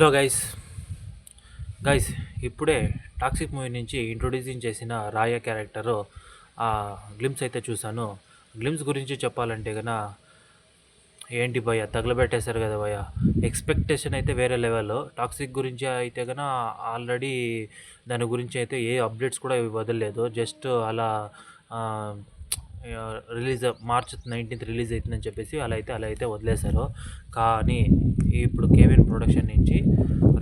Hello guys guys ఇప్పుడే toxic movie నుంచి introducing చేసిన రాయ క్యారెక్టరు ఆ గ్లిమ్స్ అయితే చూశాను. గ్లిమ్స్ గురించి చెప్పాలంటే కన ఏంటి భయ తగలబెట్టేశారు కదా భయ ఎక్స్పెక్టేషన్ అయితే వేరే లెవెల్ టాక్సిక్ గురించి అయితే కన ఆల్రెడీ దాని గురించి అయితే ఏ అప్డేట్స్ కూడా వదలలేదు జస్ట్ అలా రిలీజ్ మార్చ్ నైన్టీన్త్ రిలీజ్ అవుతుందని చెప్పేసి అలా అయితే అలా అయితే వదిలేశారు. కానీ ఇప్పుడు కేవిన్ ప్రొడక్షన్ నుంచి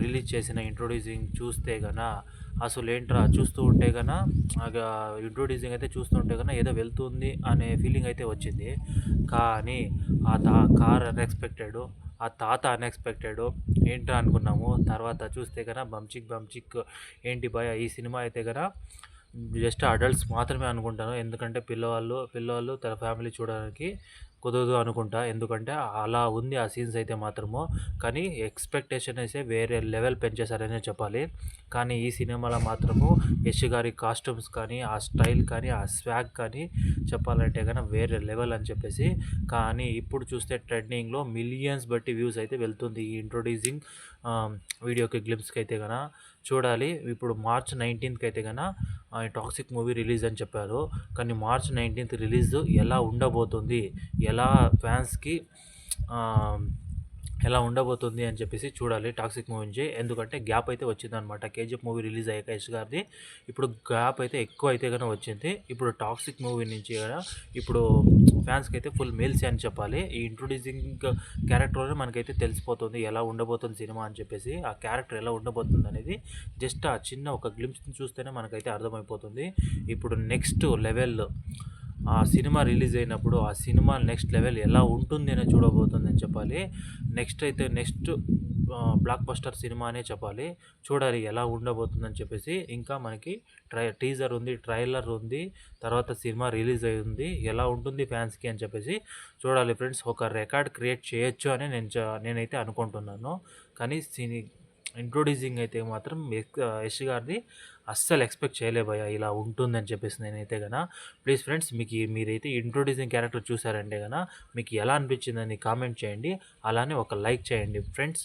రిలీజ్ చేసిన ఇంట్రొడ్యూసింగ్ చూస్తే గన అసలు ఏంట్రా చూస్తూ ఉంటే గన ఇంట్రొడ్యూసింగ్ అయితే చూస్తూ ఉంటే గన ఏదో వెళ్తుంది అనే ఫీలింగ్ అయితే వచ్చింది. కానీ ఆ తా కార్ అన్ఎక్స్పెక్టెడ్ ఆ తాత అన్ఎక్స్పెక్టెడ్ ఏంట్రా అనుకున్నాము. తర్వాత చూస్తే కన బంచిక్ బంచిక్ ఏంటి భయ ఈ సినిమా అయితే గన జస్ట్ అడల్ట్స్ మాత్రమే అనుకుంటాను. ఎందుకంటే పిల్లవాళ్ళు పిల్లవాళ్ళు తన ఫ్యామిలీ చూడడానికి కుదరదు అనుకుంటా. ఎందుకంటే అలా ఉంది ఆ సీన్స్ అయితే మాత్రము. కానీ ఎక్స్పెక్టేషన్ అయితే వేరే లెవెల్ పెంచేశారనే చెప్పాలి. కానీ ఈ సినిమాలో మాత్రము యష్ గారి కాస్ట్యూమ్స్ కానీ ఆ స్టైల్ కానీ ఆ స్వాగ్ కానీ చెప్పాలంటే కనుక వేరే లెవెల్ అని చెప్పేసి. కానీ ఇప్పుడు చూస్తే ట్రెండింగ్లో మిలియన్స్ బట్టి వ్యూస్ అయితే వెళ్తుంది ఈ ఇంట్రొడ్యూసింగ్ వీడియోకి గ్లిమ్స్కి అయితే కనుక చూడాలి. ఇప్పుడు మార్చ్ నైన్టీన్త్కి అయితే కనుక టాక్సిక్ మూవీ రిలీజ్ అని చెప్పారు. కానీ మార్చ్ నైన్టీన్త్ రిలీజ్ ఎలా ఉండబోతుంది? ఎలా ఫ్యాన్స్కి ఎలా ఉండబోతుంది అని చెప్పేసి చూడాలి. టాక్సిక్ మూవీ నుంచి. ఎందుకంటే గ్యాప్ అయితే వచ్చిందనమాట కేజీఎఫ్ మూవీ రిలీజ్ అయ్యాక యశ్ గారిది. ఇప్పుడు గ్యాప్ అయితే ఎక్కువ అయితే కనుక వచ్చింది. ఇప్పుడు టాక్సిక్ మూవీ నుంచి కూడా ఇప్పుడు ఫ్యాన్స్కి అయితే ఫుల్ మేల్స్ అని చెప్పాలి. ఈ ఇంట్రొడ్యూసింగ్ క్యారెక్టర్లోనే మనకైతే తెలిసిపోతుంది ఎలా ఉండబోతుంది సినిమా అని చెప్పేసి ఆ క్యారెక్టర్ ఎలా ఉండబోతుంది అనేది జస్ట్ ఆ చిన్న ఒక గ్లిమ్స్ని చూస్తేనే మనకైతే అర్థమైపోతుంది. ఇప్పుడు నెక్స్ట్ లెవెల్ ఆ సినిమా రిలీజ్ అయినప్పుడు ఆ సినిమా నెక్స్ట్ లెవెల్ ఎలా ఉంటుంది అని చూడబోతుందని చెప్పాలి. నెక్స్ట్ అయితే నెక్స్ట్ బ్లాక్ బస్టర్ సినిమా అనే చెప్పాలి. చూడాలి ఎలా ఉండబోతుందని చెప్పేసి ఇంకా మనకి ట్రై టీజర్ ఉంది ట్రైలర్ ఉంది తర్వాత సినిమా రిలీజ్ అయ్యింది ఎలా ఉంటుంది ఫ్యాన్స్కి అని చెప్పేసి చూడాలి ఫ్రెండ్స్. ఒక రికార్డ్ క్రియేట్ చేయొచ్చు అని నేను నేనైతే అనుకుంటున్నాను. కానీ సినీ ఇంట్రొడ్యూసింగ్ అయితే మాత్రం యష్ గారిది అస్సలు ఎక్స్పెక్ట్ చేయలేబోయా ఇలా ఉంటుందని చెప్పేసి నేనైతే కన ప్లీజ్ ఫ్రెండ్స్ మీకు మీరైతే ఇంట్రొడ్యూసింగ్ క్యారెక్టర్ చూసారంటే కన మీకు ఎలా అనిపించిందని కామెంట్ చేయండి. అలానే ఒక లైక్ చేయండి ఫ్రెండ్స్